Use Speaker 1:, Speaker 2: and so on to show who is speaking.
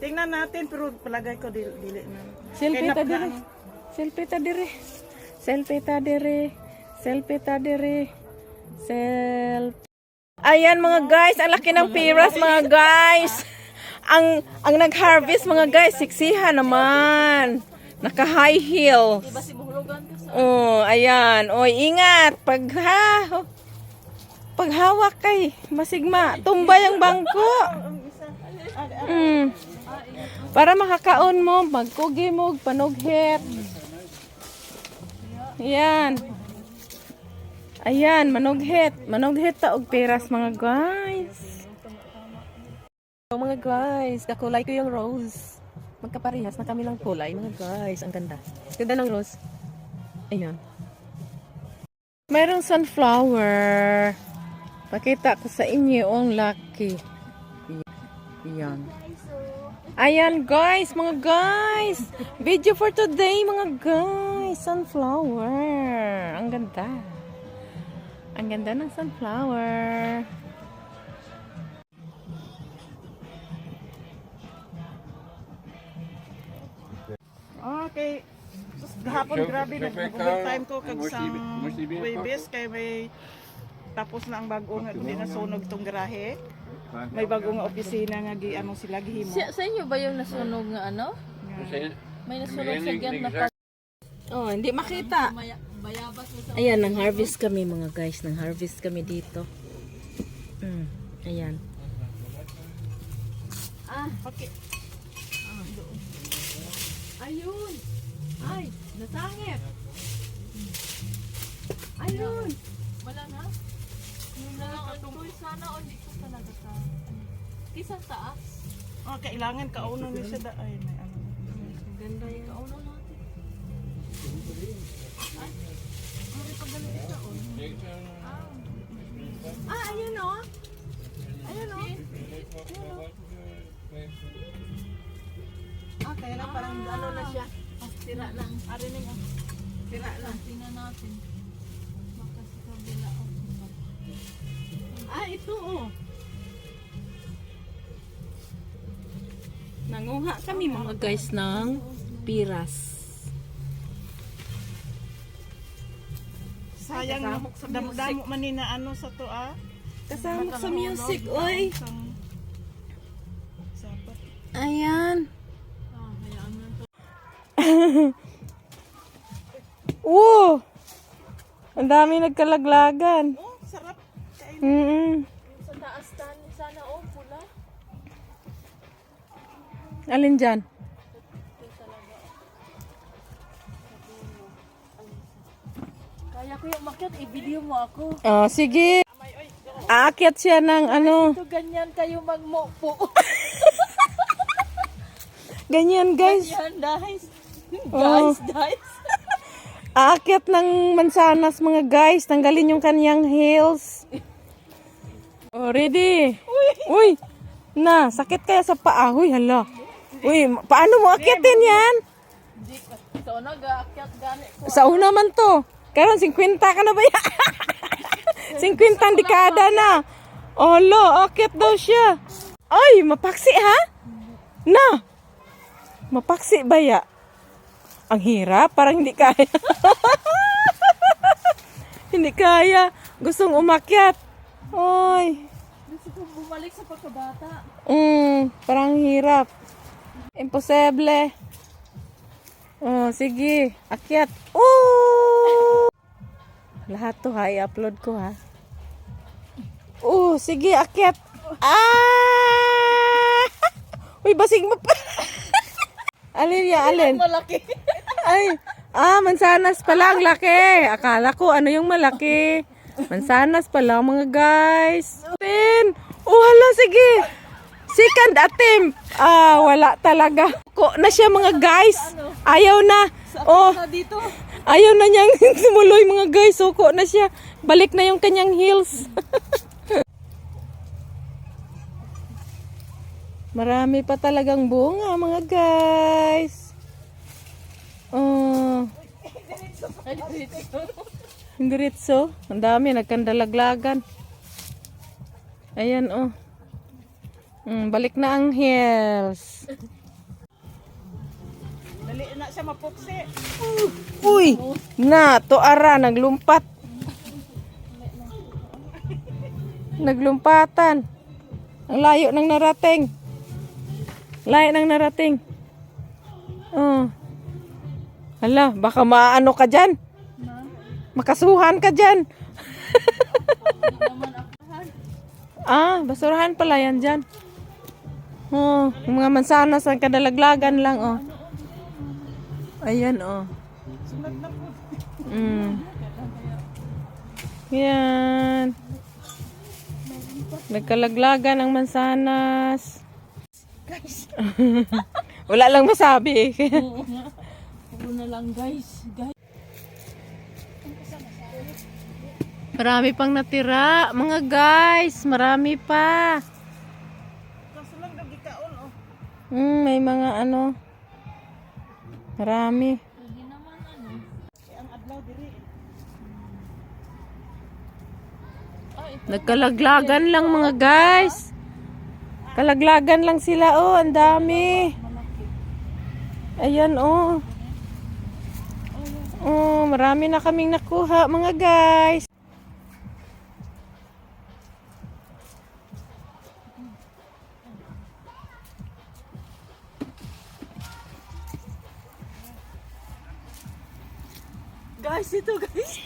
Speaker 1: Tingnan natin, pero palagay ko dili, dili na.
Speaker 2: Selfie ta dire. Selfie ta dire. Selfie ta dire. Selfie ta dire. Selfie. Ayan mga guys, ang laki ng piras mga guys. Ang ang nag-harvest mga guys, siksihan naman. Naka high heels. Oh, ayan. Oy, ingat pag ha. Pag hawak kay masigma, tumbay ang bangko. Mm. Para makakaon mo, magkugi mo, panughit. Ayan. Ayan, manughit. Manughit ta og peras mga guys. Oh, mga guys, kakulay ko yung rose. Magkaparehas na kami lang kulay, mga guys. Ang ganda. Ganda ng rose. Ayan. Merong sunflower. Pakita ko sa inyo ang lucky. Ayan. Ayan guys, mga guys. Video for today mga guys. Sunflower. Ang ganda. Ang ganda ng sunflower.
Speaker 1: Okay. Gahapon grabe nag time ko kag sang Webes kay may tapos na ang bago nga kundi na sunog tong garahe. May bago nga opisina nga gi ano sila gihimo.
Speaker 3: Sa, sa inyo ba yung nasunog nga ano? May nasunog sa dyan na pa-
Speaker 2: Oh, hindi makita. Ayan, nang harvest kami mga guys. Nang harvest kami dito. Mm, ayan.
Speaker 3: Ah, okay. Ah, doon. Ayun! Ay, nasangit! Ayun! Wala na? Yung na lang ang tuloy sana o di ko talaga sa... Taas.
Speaker 1: Ah, kailangan kauno ni siya da ay may ano.
Speaker 3: Ganda yung kauno natin. Ay, ito o.
Speaker 2: Ah, ayun oh. Ayun oh.
Speaker 1: Ah, kaya lang parang ano na siya.
Speaker 3: Tira lang.
Speaker 1: Arining ah.
Speaker 3: Tira lang. Tingnan natin.
Speaker 2: Ah, ito oh. Nanguha kami mga guys ng piras.
Speaker 1: Sayang na damo man ni na ano sa to ah.
Speaker 2: Kasama sa music, oy.
Speaker 1: Sang- Sapat.
Speaker 2: Ayan.
Speaker 3: Ah, ito.
Speaker 2: Wow! Ang dami nagkalaglagan.
Speaker 1: Oh. Kain.
Speaker 2: Mm
Speaker 3: Taas tan, sana o, pula.
Speaker 2: Alin dyan?
Speaker 3: Kaya ko yung makyat, i-video mo ako.
Speaker 2: Oh, sige. Aakyat siya ng ano.
Speaker 3: Ito ganyan kayo magmopo.
Speaker 2: Ganyan guys.
Speaker 3: Yan, guys.
Speaker 2: Oh.
Speaker 3: Guys, guys.
Speaker 2: Aakyat ng mansanas mga guys. Tanggalin yung kanyang heels. Oh, ready? Uy! Na, sakit kaya sa paa. Uy, hala. Uy, paano mo akyatin yan?
Speaker 3: Hindi ka. So, nag-aakyat gani ko.
Speaker 2: Sa una man to. Karon 50 ka na ba yan? 50 ang dekada na. Oh, lo, akyat daw siya. Ay, mapaksi ha? Na. Mapaksi ba ya? Ang hirap, parang hindi kaya. hindi kaya. Gustong umakyat. Oy.
Speaker 3: Gusto ko bumalik sa pagkabata.
Speaker 2: Mm, parang hirap. Imposible. Oh, sige. Akyat. Oh! Lahat to ha, i-upload ko ha. Oh, sige, akyat. Ah! Uy, basig mo pa. alin ya, alin?
Speaker 3: Malaki.
Speaker 2: Ay, ah, mansanas pala ang laki. Akala ko ano yung malaki. Mansanas pala mga guys. Ten. Oh, hala, sige. Second attempt. Ah, wala talaga. Ko na siya mga guys. Ayaw na. Oh,
Speaker 3: dito.
Speaker 2: ayaw na niyang sumuloy mga guys. Suko na siya. Balik na yung kanyang heels. Marami pa talagang bunga mga guys. Oh. Diretso. Ang dami, nagkandalaglagan. Ayan, oh. Mm, balik na ang heels.
Speaker 1: Dali na siya mapuksi.
Speaker 2: Uy! Na, to ara, naglumpat. Naglumpatan. Ang layo nang narating. Layo nang narating. Oh. Hala, baka maano ka dyan. Makasuhan ka dyan. Ah, basurahan pala yan dyan. Oh, yung mga mansanas ang kadalaglagan lang, oh. Ayan, oh. Mm. Yan. Nagkalaglagan ang mansanas. Wala lang masabi.
Speaker 3: Puro na lang guys. Guys.
Speaker 2: Marami pang natira. Mga guys, marami pa. Mm, may mga ano. Marami. Nagkalaglagan lang mga guys. Kalaglagan lang sila oh, ang dami. Ayan oh. Oh, marami na kaming nakuha mga guys.
Speaker 1: Guys, ito guys.